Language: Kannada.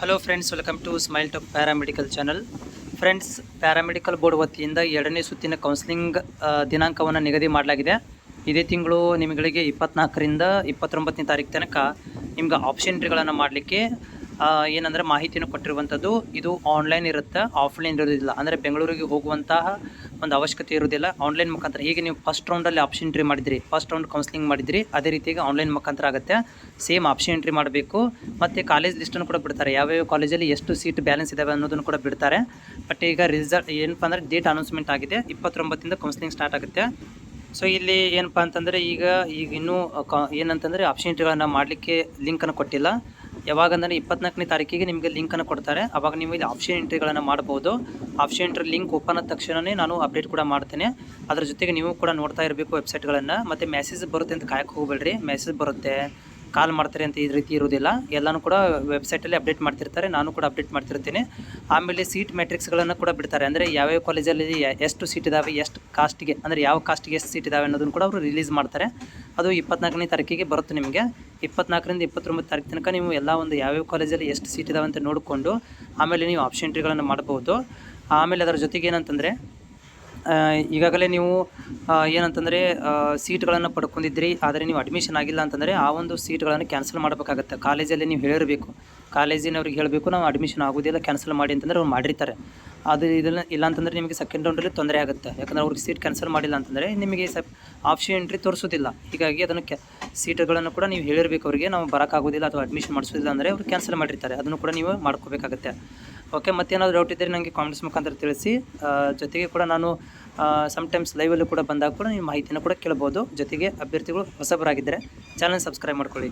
Hello friends welcome to smile top paramedical channel friends paramedical board ವತಿಯಿಂದ ಎರಡನೇ ಸುತ್ತಿನ ಕೌನ್ಸಿಲಿಂಗ್ ದಿನಾಂಕವನ್ನು ನಿಗದಿ ಮಾಡಲಾಗಿದೆ. ಇದೇ ತಿಂಗಳು ನಿಮಗೆ ಇಪ್ಪತ್ನಾಲ್ಕರಿಂದ ಇಪ್ಪತ್ತೊಂಬತ್ತನೇ ತಾರೀಕು ತನಕ ನಿಮ್ಗೆ ಆಪ್ಷನ್ ಮಾಡಲಿಕ್ಕೆ ಏನಂದರೆ ಮಾಹಿತಿಯನ್ನು ಕೊಟ್ಟಿರುವಂಥದ್ದು ಇದು ಆನ್ಲೈನ್ ಇರುತ್ತೆ ಆಫ್ಲೈನ್ ಇರೋದಿಲ್ಲ ಅಂದರೆ ಬೆಂಗಳೂರಿಗೆ ಹೋಗುವಂತಹ ಒಂದು ಅವಶ್ಯಕತೆ ಇರೋದಿಲ್ಲ ಆನ್ಲೈನ್ ಮುಖಾಂತರ ಈಗ ನೀವು ಫಸ್ಟ್ ರೌಂಡಲ್ಲಿ ಆಪ್ಷನ್ ಎಂಟ್ರಿ ಮಾಡಿದ್ರಿ ಫಸ್ಟ್ ರೌಂಡ್ ಕೌನ್ಸಿಲಿಂಗ್ ಮಾಡಿದ್ರಿ, ಅದೇ ರೀತಿಯಾಗಿ ಆನ್ಲೈನ್ ಮುಖಾಂತರ ಆಗುತ್ತೆ. ಸೇಮ್ ಆಪ್ಷನ್ ಎಂಟ್ರಿ ಮಾಡಬೇಕು. ಮತ್ತು ಕಾಲೇಜ್ ಲಿಸ್ಟನ್ನು ಕೂಡ ಬಿಡ್ತಾರೆ. ಯಾವ್ಯಾವ ಕಾಲೇಜಲ್ಲಿ ಎಷ್ಟು ಸೀಟ್ ಬ್ಯಾಲೆನ್ಸ್ ಇದಾವೆ ಅನ್ನೋದನ್ನು ಕೂಡ ಬಿಡ್ತಾರೆ. ಬಟ್ ಈಗ ರಿಸಲ್ಟ್ ಏನಪ್ಪ ಅಂದರೆ ಡೇಟ್ ಅನೌನ್ಸ್ಮೆಂಟ್ ಆಗಿದೆ. ಇಪ್ಪತ್ತೊಂಬತ್ತಿಂದ ಕೌನ್ಸಿಲಿಂಗ್ ಸ್ಟಾರ್ಟ್ ಆಗುತ್ತೆ. ಸೊ ಇಲ್ಲಿ ಏನಪ್ಪ ಅಂತಂದರೆ ಈಗ ಈಗ ಇನ್ನೂ, ಕಾ, ಏನಂತಂದರೆ ಆಪ್ಷನ್ ಎಂಟ್ರಿಗಳನ್ನು ಮಾಡಲಿಕ್ಕೆ ಲಿಂಕನ್ನು ಕೊಟ್ಟಿಲ್ಲ. ಯಾವಾಗಂದರೆ ಇಪ್ಪತ್ನಾಲ್ಕನೇ ತಾರೀಕಿಗೆ ನಿಮಗೆ ಲಿಂಕನ್ನು ಕೊಡ್ತಾರೆ. ಅವಾಗ ನೀವು ಇಲ್ಲಿ ಆಪ್ಷನ್ ಎಂಟ್ರಿಗಳನ್ನು ಮಾಡ್ಬೋದು. ಆಪ್ಷನ್ ಎಂಟ್ರಿ ಲಿಂಕ್ ಓಪನ್ ಆದ ತಕ್ಷಣವೇ ನಾನು ಅಪ್ಡೇಟ್ ಕೂಡ ಮಾಡ್ತೇನೆ. ಅದ್ರ ಜೊತೆಗೆ ನೀವು ಕೂಡ ನೋಡ್ತಾ ಇರಬೇಕು ವೆಬ್ಸೈಟ್ಗಳನ್ನು ಮತ್ತು ಮೆಸೇಜ್ ಬರುತ್ತೆ ಅಂತ ಕಾಯಕ್ಕೆ ಹೋಗಬೇಡ್ರಿ. ಮೆಸೇಜ್ ಬರುತ್ತೆ. ಕಾಲ್ ಮಾಡ್ತಾರೆ ಅಂತ ಈ ರೀತಿ ಇರೋದಿಲ್ಲ ಎಲ್ಲನೂ ಕೂಡ ವೆಬ್ಸೈಟಲ್ಲಿ ಅಪ್ಡೇಟ್ ಮಾಡ್ತಿರ್ತಾರೆ. ನಾನು ಕೂಡ ಅಪ್ಡೇಟ್ ಮಾಡ್ತಿರ್ತೀನಿ. ಆಮೇಲೆ ಸೀಟ್ ಮೆಟ್ರಿಕ್ಸ್ಗಳನ್ನು ಕೂಡ ಬಿಡ್ತಾರೆ. ಅಂದರೆ ಯಾವ್ಯಾವ ಕಾಲೇಜಲ್ಲಿ ಎಷ್ಟು ಸೀಟ್ ಇದಾವೆ, ಎಷ್ಟು ಕಾಸ್ಟಿಗೆ ಅಂದರೆ ಯಾವ ಕಾಸ್ಟಿಗೆ ಎಷ್ಟು ಸೀಟ್ ಇದಾವೆ ಅನ್ನೋದನ್ನು ಕೂಡ ಅವರು ರಿಲೀಸ್ ಮಾಡ್ತಾರೆ. ಅದು ಇಪ್ಪತ್ನಾಲ್ಕನೇ ತಾರೀಕಿಗೆ ಬರುತ್ತೆ ನಿಮಗೆ. ಇಪ್ಪತ್ನಾಲ್ಕರಿಂದ ಇಪ್ಪತ್ತೊಂಬತ್ತು ತಾರೀಕು ತನಕ ನೀವು ಎಲ್ಲ ಒಂದು ಯಾವ್ಯಾವ ಕಾಲೇಜಲ್ಲಿ ಎಷ್ಟು ಸೀಟ್ ಇದಾವೆ ಅಂತ ನೋಡಿಕೊಂಡು ಆಮೇಲೆ ನೀವು ಆಪ್ಷನ್ ಎಂಟ್ರಿಗಳನ್ನು ಮಾಡ್ಬೋದು. ಆಮೇಲೆ ಅದರ ಜೊತೆಗೆ ಏನಂತಂದರೆ ಈಗಾಗಲೇ ನೀವು ಏನಂತಂದರೆ ಸೀಟ್ಗಳನ್ನು ಪಡ್ಕೊಂಡಿದ್ರಿ ಆದರೆ ನೀವು ಅಡ್ಮಿಷನ್ ಆಗಿಲ್ಲ ಅಂತಂದರೆ ಆ ಒಂದು ಸೀಟ್ಗಳನ್ನು ಕ್ಯಾನ್ಸಲ್ ಮಾಡಬೇಕಾಗತ್ತೆ. ಕಾಲೇಜಲ್ಲಿ ನೀವು ಹೇಳಿರಬೇಕು. ಕಾಲೇಜಿನವ್ರಿಗೆ ಹೇಳಬೇಕು, ನಾವು ಅಡ್ಮಿಷನ್ ಆಗೋದಿಲ್ಲ ಕ್ಯಾನ್ಸಲ್ ಮಾಡಿ ಅಂತಂದರೆ ಅವ್ರು ಮಾಡಿರ್ತಾರೆ. ಅದು ಇದೆಲ್ಲ ಇಲ್ಲ ಅಂತಂದರೆ ನಿಮಗೆ ಸೆಕೆಂಡ್ ರೌಂಡಲ್ಲಿ ತೊಂದರೆ ಆಗುತ್ತೆ. ಯಾಕಂದರೆ ಅವ್ರಿಗೆ ಸೀಟ್ ಕ್ಯಾನ್ಸಲ್ ಮಾಡಿಲ್ಲ ಅಂತಂದರೆ ನಿಮಗೆ ಸ ಆಪ್ಷನ್ ಎಂಟ್ರಿ ತೋರಿಸೋದಿಲ್ಲ ಹೀಗಾಗಿ ಅದನ್ನು ಕ್ಯಾ ಸೀಟ್ಗಳನ್ನು ಕೂಡ ನೀವು ಹೇಳಿರಬೇಕು ಅವರಿಗೆ, ನಾವು ಬರೋಕ್ಕಾಗೋದಿಲ್ಲ ಅಥವಾ ಅಡ್ಮಿಷನ್ ಮಾಡಿಸೋದಿಲ್ಲ ಅಂದರೆ ಅವ್ರು ಕ್ಯಾನ್ಸಲ್ ಮಾಡಿರ್ತಾರೆ. ಅದನ್ನು ಕೂಡ ನೀವು ಮಾಡ್ಕೋಬೇಕಾಗತ್ತೆ. ಓಕೆ ಮತ್ತೇನಾದರೂ ಡೌಟ್ ಇದ್ದರೆ ನನಗೆ ಕಾಮೆಂಟ್ಸ್ ಮುಖಾಂತರ ತಿಳಿಸಿ. ಜೊತೆಗೆ ಕೂಡ ನಾನು ಸಮ್ಟೈಮ್ಸ್ ಲೈವಲ್ಲೂ ಕೂಡ ಬಂದಾಗ ಕೂಡ ನೀವು ಮಾಹಿತಿನ ಕೂಡ ಕೇಳ್ಬೋದು. ಜೊತೆಗೆ ಅಭ್ಯರ್ಥಿಗಳು ಹೊಸಬರಾಗಿದ್ದರೆ ಚಾನಲ್ ಸಬ್ಸ್ಕ್ರೈಬ್ ಮಾಡ್ಕೊಳ್ಳಿ.